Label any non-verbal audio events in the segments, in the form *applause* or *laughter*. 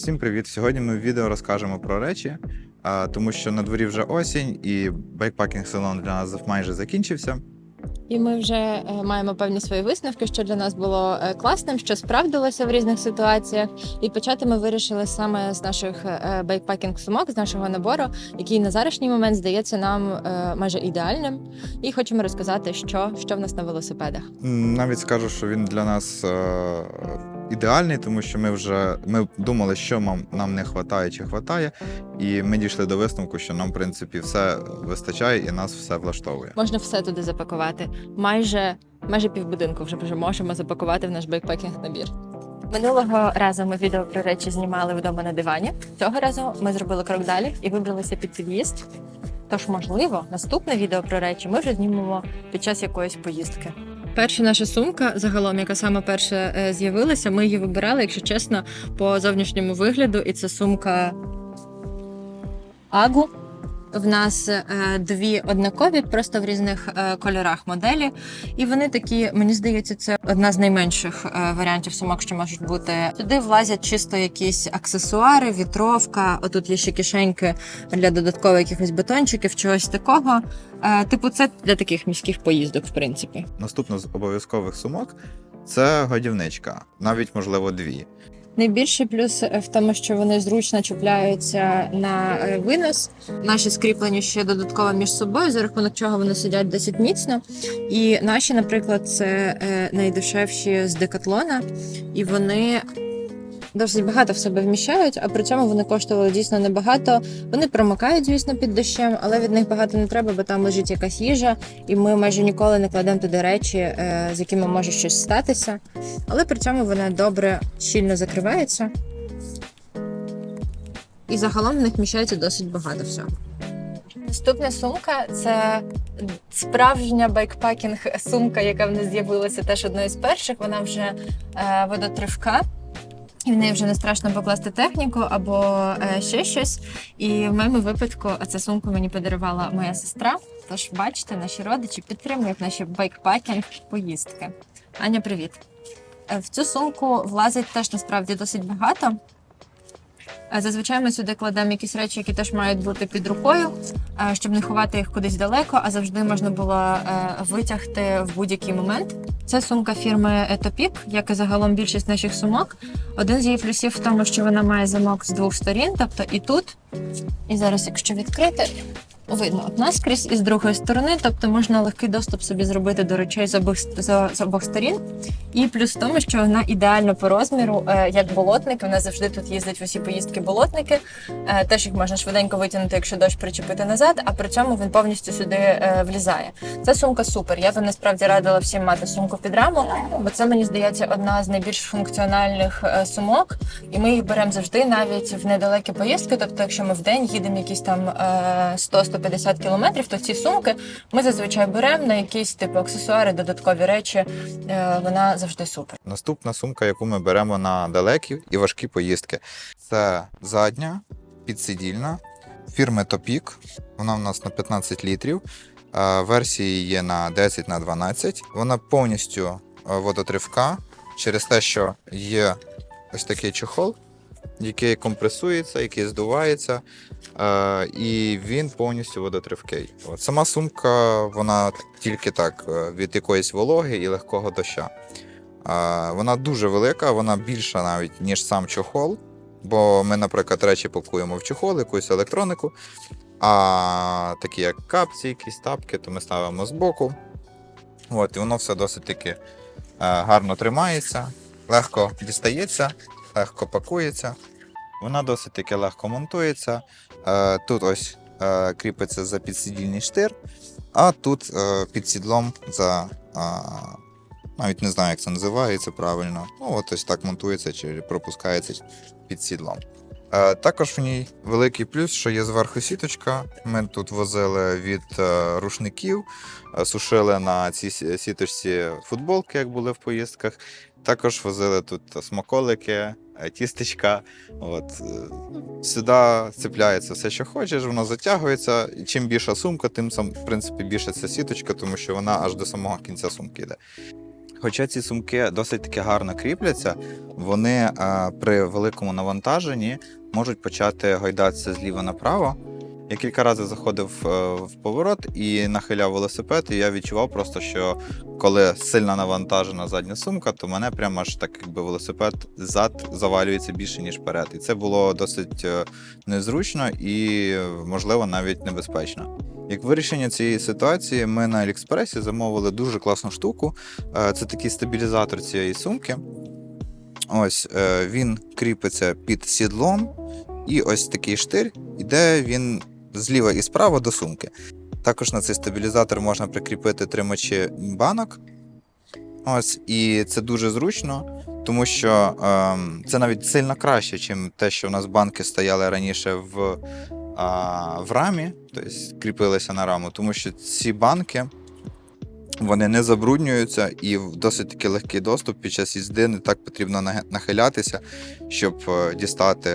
Всім привіт! Сьогодні ми в відео розкажемо про речі, тому що на дворі вже осінь і байкпакінг сезон для нас майже закінчився. І ми вже е, маємо певні свої висновки, що для нас було е, класним, що справдилося в різних ситуаціях. І почати ми вирішили саме з наших е, байкпакінг сумок, з нашого набору, який на зарашній момент здається нам майже ідеальним. І хочемо розказати, що, що в нас на велосипедах. Навіть скажу, що він для нас ідеальний, тому що ми вже ми думали, що нам, нам не вистачає чи вистачає, і ми дійшли до висновку, що нам, в принципі, все вистачає і нас все влаштовує. Можна все туди запакувати. Майже майже півбудинку вже вже можемо запакувати в наш байкпакінг набір. Минулого разу ми відео про речі знімали вдома на дивані. Цього разу ми зробили крок далі і вибралися під під'їзд. Тож, можливо, наступне відео про речі ми вже знімемо під час якоїсь поїздки. Перша наша сумка, загалом, яка саме перша е, з'явилася, ми її вибирали, якщо чесно, по зовнішньому вигляду, і це сумка Агу. В нас е, дві однакові, просто в різних е, кольорах моделі. І вони такі, мені здається, це одна з найменших е, варіантів сумок, що можуть бути. Туди влазять чисто якісь аксесуари, вітровка. Отут є ще кишеньки для додаткових якихось батончиків, чогось такого. Типу, це для таких міських поїздок, в принципі. Наступна з обов'язкових сумок це годівничка, навіть можливо дві. Найбільший плюс в тому, що вони зручно чіпляються на е, винос. Наші скріплені ще додатково між собою, за рахунок чого вони сидять досить міцно. І наші, наприклад, це е, найдешевші з декатлона, і вони. Досить багато в себе вміщають, а при цьому вони коштували дійсно небагато. Вони промокають, звісно, під дощем, але від них багато не треба, бо там лежить якась їжа, і ми майже ніколи не кладемо туди речі, е, з якими може щось статися. Але при цьому вона добре щільно закривається. І загалом в них вміщається досить багато всього. Наступна сумка це справжня байкпакінг сумка, яка в нас з'явилася теж одною з перших. Вона вже е, водотривка. І в неї вже не страшно покласти техніку або е, ще щось. І в моєму випадку цю сумку мені подарувала моя сестра. Тож, бачите, наші родичі підтримують наші байкпакінг поїздки. Аня, привіт! Е, В цю сумку влазить теж насправді досить багато. Е, Зазвичай ми сюди кладемо якісь речі, які теж мають бути під рукою, щоб не ховати їх кудись далеко, а завжди можна було витягти в будь-який момент. Це сумка фірми Етопік, як і загалом більшість наших сумок. Один з її плюсів в тому, що вона має замок з двох сторін, тобто і тут, і зараз, якщо відкрити, видно от наскрізь і з другої сторони, тобто можна легкий доступ собі зробити до речей з обох з обох сторін. І плюс в тому, що вона ідеально по розміру, е, як болотник. Вона завжди тут їздить в усі поїздки болотники. Е, теж їх можна швиденько витягнути, якщо дощ причепити назад, а при цьому він повністю сюди е, влізає. Це сумка супер. Я би насправді радила всім мати сумку під раму, бо це мені здається одна з найбільш функціональних сумок. І ми їх беремо завжди навіть в недалекі поїздки. Тобто, якщо ми в день їдемо якісь там 100 150 кілометрів, то ці сумки ми зазвичай беремо на якісь типу аксесуари, додаткові речі. Е, вона завжди супер. Наступна сумка, яку ми беремо на далекі і важкі поїздки, це задня підсидільна фірми Топік. Вона в нас на 15 літрів. Е, версії є на 10 на 12. Вона повністю е, водотривка через те, що є ось такий чохол який компресується, який здувається, е, і він повністю водотривкий. От. Сама сумка, вона тільки так е, від якоїсь вологи і легкого доща. А, Вона дуже велика, вона більша навіть, ніж сам чохол. Бо ми, наприклад, речі пакуємо в чохол, якусь електронику. А такі як капці, якісь тапки, то ми ставимо збоку. От, і воно все досить таки е, гарно тримається, легко дістається, легко пакується. Вона досить таки легко монтується. Е, Тут ось е, кріпиться за підсидільний штир, а тут е, під сідлом за. навіть не знаю, як це називається правильно. Ну, от ось так монтується чи пропускається під сідлом. Також в ній великий плюс, що є зверху сіточка. Ми тут возили від рушників, сушили на цій сіточці футболки, як були в поїздках. Також возили тут смаколики, тістечка. От, е, сюди цепляється все, що хочеш, воно затягується. І чим більша сумка, тим сам, в принципі, більше ця сіточка, тому що вона аж до самого кінця сумки йде. Хоча ці сумки досить таки гарно кріпляться, вони е, при великому навантаженні можуть почати гойдатися зліва направо. Я кілька разів заходив е, в поворот і нахиляв велосипед, і я відчував просто, що коли сильно навантажена задня сумка, то мене прямо аж так, якби велосипед зад завалюється більше, ніж вперед. І це було досить е, незручно і, можливо, навіть небезпечно. Як вирішення цієї ситуації, ми на Аліекспресі замовили дуже класну штуку. Е, Це такий стабілізатор цієї сумки. Ось він кріпиться під сідлом, і ось такий штир, іде він зліва і справа до сумки. Також на цей стабілізатор можна прикріпити тримачі банок. Ось, і це дуже зручно, тому що ем, це навіть сильно краще, ніж те, що в нас банки стояли раніше в, а, в рамі, тобто кріпилися на раму, тому що ці банки вони не забруднюються і в досить таки легкий доступ під час їзди не так потрібно нахилятися, щоб е, дістати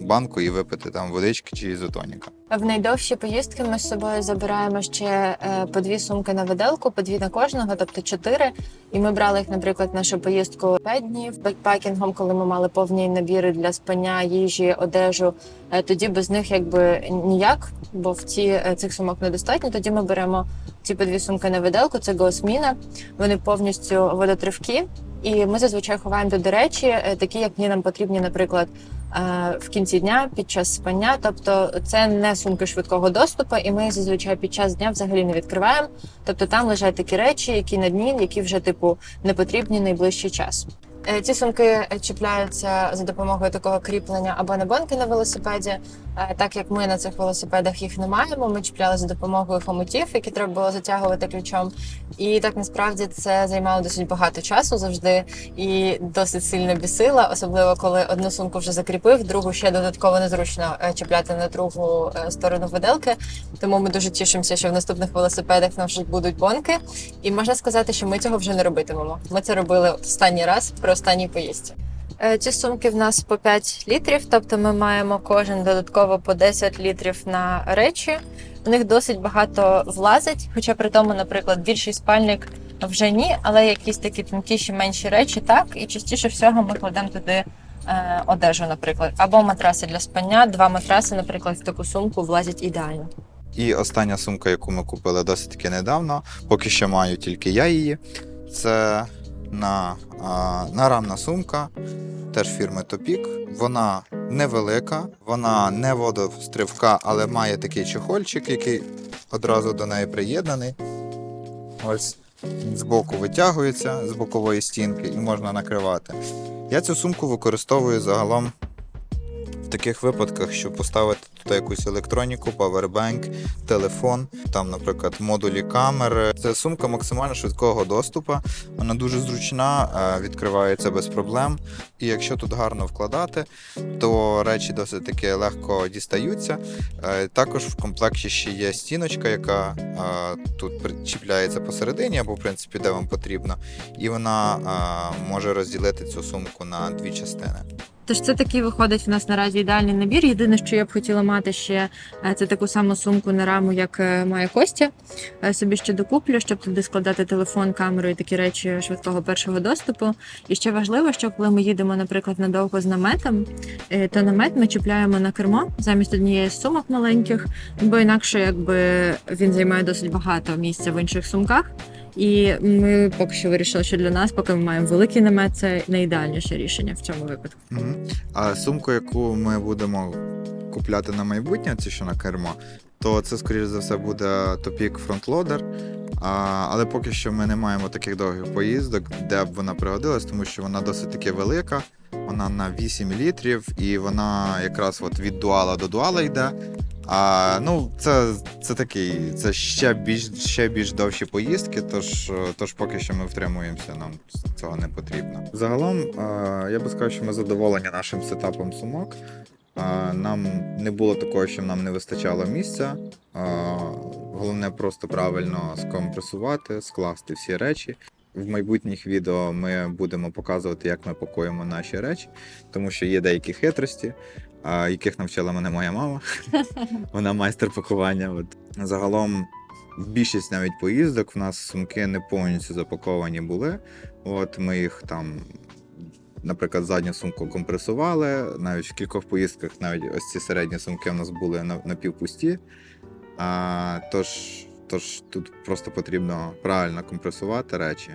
банку і випити там водички чи ізотоніка. В найдовші поїздки ми з собою забираємо ще е, по дві сумки на виделку, по дві на кожного, тобто чотири. І ми брали їх, наприклад, нашу поїздку 5 днів бекпакінгом, коли ми мали повні набіри для спання, їжі, одежу. Е, Тоді без них якби ніяк, бо в ці цих сумок недостатньо. Тоді ми беремо ці по дві сумки на виделку. Це Гоосміна. Вони повністю водотривкі. І ми зазвичай ховаємо туди речі, е, такі, як ні нам потрібні, наприклад, е, в кінці дня під час спання. Тобто це не сумки швидкого доступу, і ми зазвичай під час дня взагалі не відкриваємо. Тобто там лежать такі речі, які на дні, які вже типу не потрібні найближчий час. Е, Ці сумки чіпляються за допомогою такого кріплення або на банки на велосипеді. Так як ми на цих велосипедах їх не маємо, ми чіпляли за допомогою хомутів, які треба було затягувати ключом. І так насправді це займало досить багато часу завжди і досить сильно бісило, особливо коли одну сумку вже закріпив, другу ще додатково незручно е, чіпляти на другу е, сторону виделки. Тому ми дуже тішимося, що в наступних велосипедах в нас вже будуть бонки. І можна сказати, що ми цього вже не робитимемо. Ми це робили останній раз при останній поїздці. Е, Ці сумки в нас по 5 літрів, тобто ми маємо кожен додатково по 10 літрів на речі. У них досить багато влазить, хоча при тому, наприклад, більший спальник вже ні, але якісь такі тонкіші менші речі так. І частіше всього ми кладемо туди е, одежу, наприклад, або матраси для спання. Два матраси, наприклад, в таку сумку влазять ідеально. І остання сумка, яку ми купили досить таки недавно, поки що маю тільки я її. Це на, а, нарамна сумка, теж фірми Топік. Вона невелика, вона не водостривка, але має такий чехольчик, який одразу до неї приєднаний. Ось збоку витягується з бокової стінки і можна накривати. Я цю сумку використовую загалом таких випадках, щоб поставити туди якусь електроніку, павербанк, телефон, там, наприклад, модулі камери. Це сумка максимально швидкого доступу. Вона дуже зручна, е, відкривається без проблем. І якщо тут гарно вкладати, то речі досить таки легко дістаються. Е, Також в комплекті ще є стіночка, яка е, тут причіпляється посередині, або в принципі де вам потрібно, і вона може розділити цю сумку на дві частини. Тож це такий виходить в нас наразі ідеальний набір. Єдине, що я б хотіла мати ще е, це таку саму сумку на раму, як е, має Костя. Е, Собі ще докуплю, щоб туди складати телефон, камеру і такі речі швидкого першого доступу. І ще важливо, що коли ми їдемо, наприклад, надовго з наметом, то намет ми чіпляємо на кермо замість однієї з сумок маленьких, бо інакше якби він займає досить багато місця в інших сумках. І ми поки що вирішили, що для нас, поки ми маємо великий намет, це найідеальніше рішення в цьому випадку. Мгм. А сумку, яку ми будемо купляти на майбутнє, ці що на кермо, то це, скоріш за все, буде Topic Frontloader. А, але поки що ми не маємо таких довгих поїздок, де б вона пригодилась, тому що вона досить таки велика. Вона на 8 літрів, і вона якраз от від дуала до дуала йде. А, ну, це, це такий, це ще більш, ще більш довші поїздки, тож, тож поки що ми втримуємося, нам цього не потрібно. Загалом, я би сказав, що ми задоволені нашим сетапом сумок. Нам не було такого, що нам не вистачало місця. Головне просто правильно скомпресувати, скласти всі речі. В майбутніх відео ми будемо показувати, як ми пакуємо наші речі, тому що є деякі хитрості, яких навчила мене моя мама. *laughs* Вона майстер пакування. От. Загалом більшість навіть поїздок в нас сумки не повністю запаковані були. От ми їх там, наприклад, задню сумку компресували. Навіть в кількох поїздках, навіть ось ці середні сумки в нас були на- напівпусті. А, тож, тож тут просто потрібно правильно компресувати речі.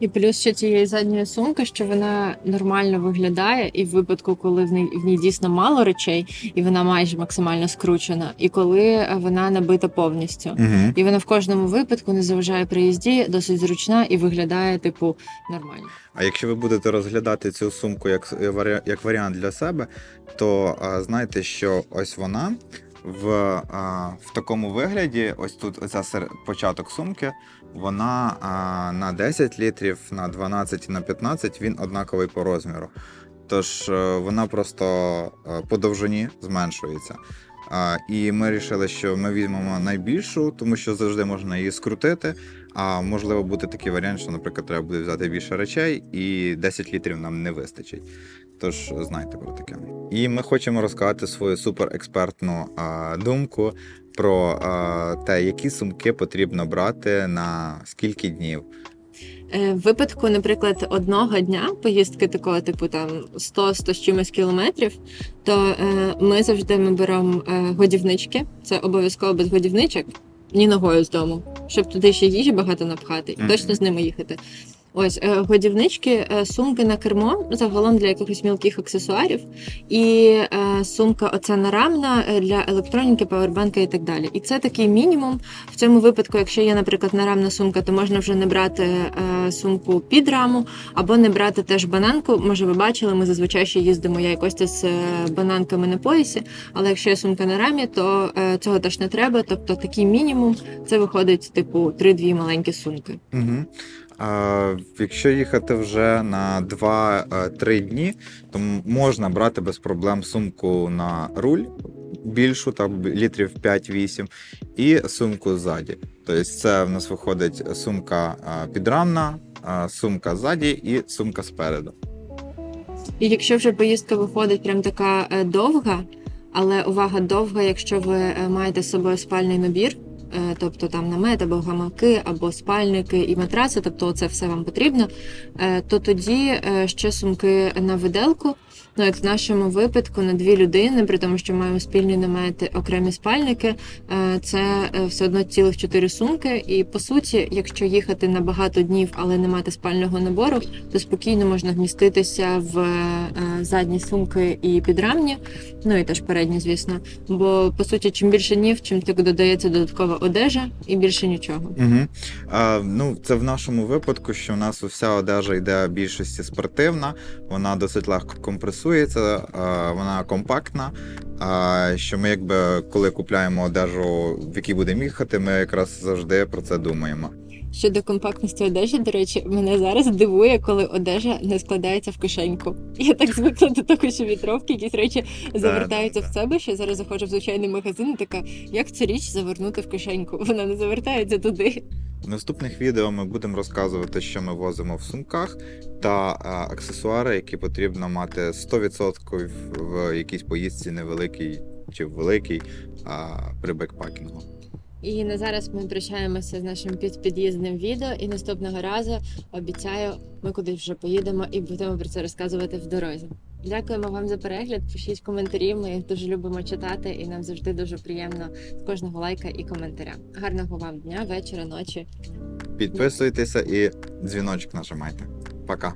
І плюс ще цієї задньої сумки, що вона нормально виглядає, і в випадку, коли в ній, в ній дійсно мало речей, і вона майже максимально скручена, і коли вона набита повністю. Угу. І вона в кожному випадку не заважає при їзді, досить зручна і виглядає, типу, нормально. А якщо ви будете розглядати цю сумку як, як варіант для себе, то знайте, що ось вона в, в такому вигляді, ось тут оця сер- початок сумки, вона на 10 літрів, на 12 і на 15 він однаковий по розміру. Тож е, вона просто е, по довжині зменшується. І ми вирішили, що ми візьмемо найбільшу, тому що завжди можна її скрутити. А можливо бути такий варіант, що, наприклад, треба буде взяти більше речей, і 10 літрів нам не вистачить. Тож знайте про таке. І ми хочемо розказати свою суперекспертну а, думку про а, те, які сумки потрібно брати на скільки днів. Е, В випадку, наприклад, одного дня поїздки такого, типу там 100-100 з чимось кілометрів, то е, ми завжди ми беремо е, годівнички. Це обов'язково без годівничок, ні ногою з дому, щоб туди ще їжі багато напхати, і точно з ними їхати. Ось е, годівнички, е, сумки на кермо, загалом для якихось мілких аксесуарів, і е, сумка оця нарамна для електроніки, павербанка і так далі. І це такий мінімум. В цьому випадку, якщо є, наприклад, нарамна сумка, то можна вже не брати сумку під раму, або не брати теж бананку. Може, ви бачили, ми зазвичай ще їздимо я і Костя з бананками на поясі. Але якщо є сумка на рамі, то цього теж не треба. Тобто такий мінімум це виходить, типу, 3-2 маленькі сумки. Угу. Якщо їхати вже на 2-3 дні, то можна брати без проблем сумку на руль більшу, там літрів 5-8, і сумку ззаді. Тобто це в нас виходить сумка підрамна, сумка ззаді і сумка спереду. І якщо вже поїздка виходить прям така е, довга, але увага довга, якщо ви е, маєте з собою спальний набір, тобто там намет або гамаки, або спальники і матраси, тобто це все вам потрібно, е, то тоді е, ще сумки на виделку. Ну, як в нашому випадку на дві людини, при тому, що маємо спільні намети, окремі спальники, е, це е, все одно цілих чотири сумки. І по суті, якщо їхати на багато днів, але не мати спального набору, то спокійно можна вміститися в е, задні сумки і підрамні, ну і теж передні, звісно. Бо по суті, чим більше днів, чим так додається додаткова одежа і більше нічого. Угу. А, ну, це в нашому випадку, що в нас вся одежа йде більшості спортивна, вона досить легко компресується, а, вона компактна. А, що ми, якби, коли купляємо одежу, в якій будемо їхати, ми якраз завжди про це думаємо. Щодо компактності одежі, до речі, мене зараз дивує, коли одежа не складається в кишеньку. Я так звикла до того, що вітровки, якісь речі завертаються да, в себе. Що я зараз заходжу в звичайний магазин, і така, як цю річ завернути в кишеньку? Вона не завертається туди. В наступних відео ми будемо розказувати, що ми возимо в сумках та а, аксесуари, які потрібно мати 100% в якійсь поїздці невеликій чи великій при бекпакінгу. І на зараз ми прощаємося з нашим підпід'їзним відео. І наступного разу обіцяю, ми кудись вже поїдемо і будемо про це розказувати в дорозі. Дякуємо вам за перегляд. Пишіть коментарі. Ми їх дуже любимо читати, і нам завжди дуже приємно з кожного лайка і коментаря. Гарного вам дня, вечора, ночі. Підписуйтеся і дзвіночок нажимайте. Пока.